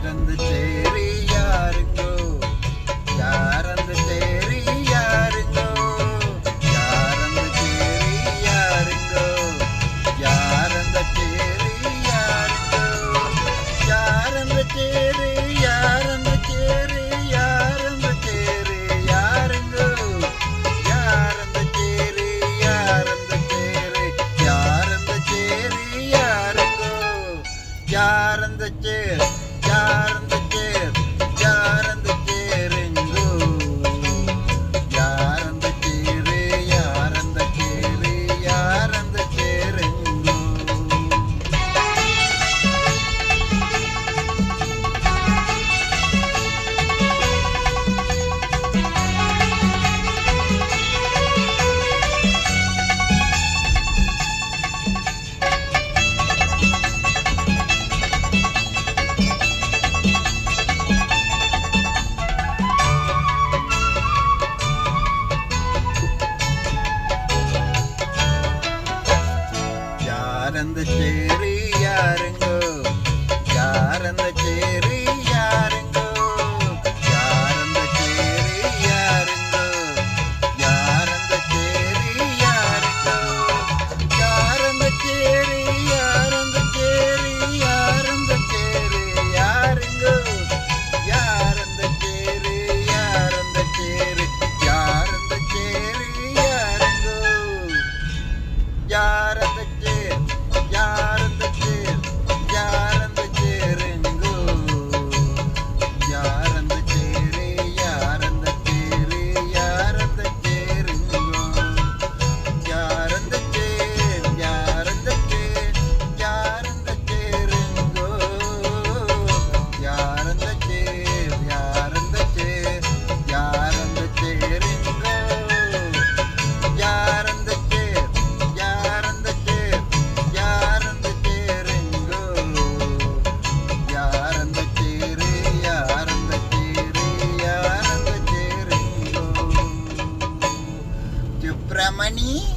garden யாரந்த சேரி யாருங்கோ யாரந்த சேரி யாருங்கோ யாரந்த சேரி யாருங்கோ யாரந்த சேரி யாருங்கோ யாரந்த சேரி யாரந்த சேரி யாரந்த சேரி யாருங்கோ யாரந்த சேரி யாரந்த சேரி யாரந்த சேரி யாருங்கோ யாரந்த யாரந்த சேருங்கோ சுப்பிரமணி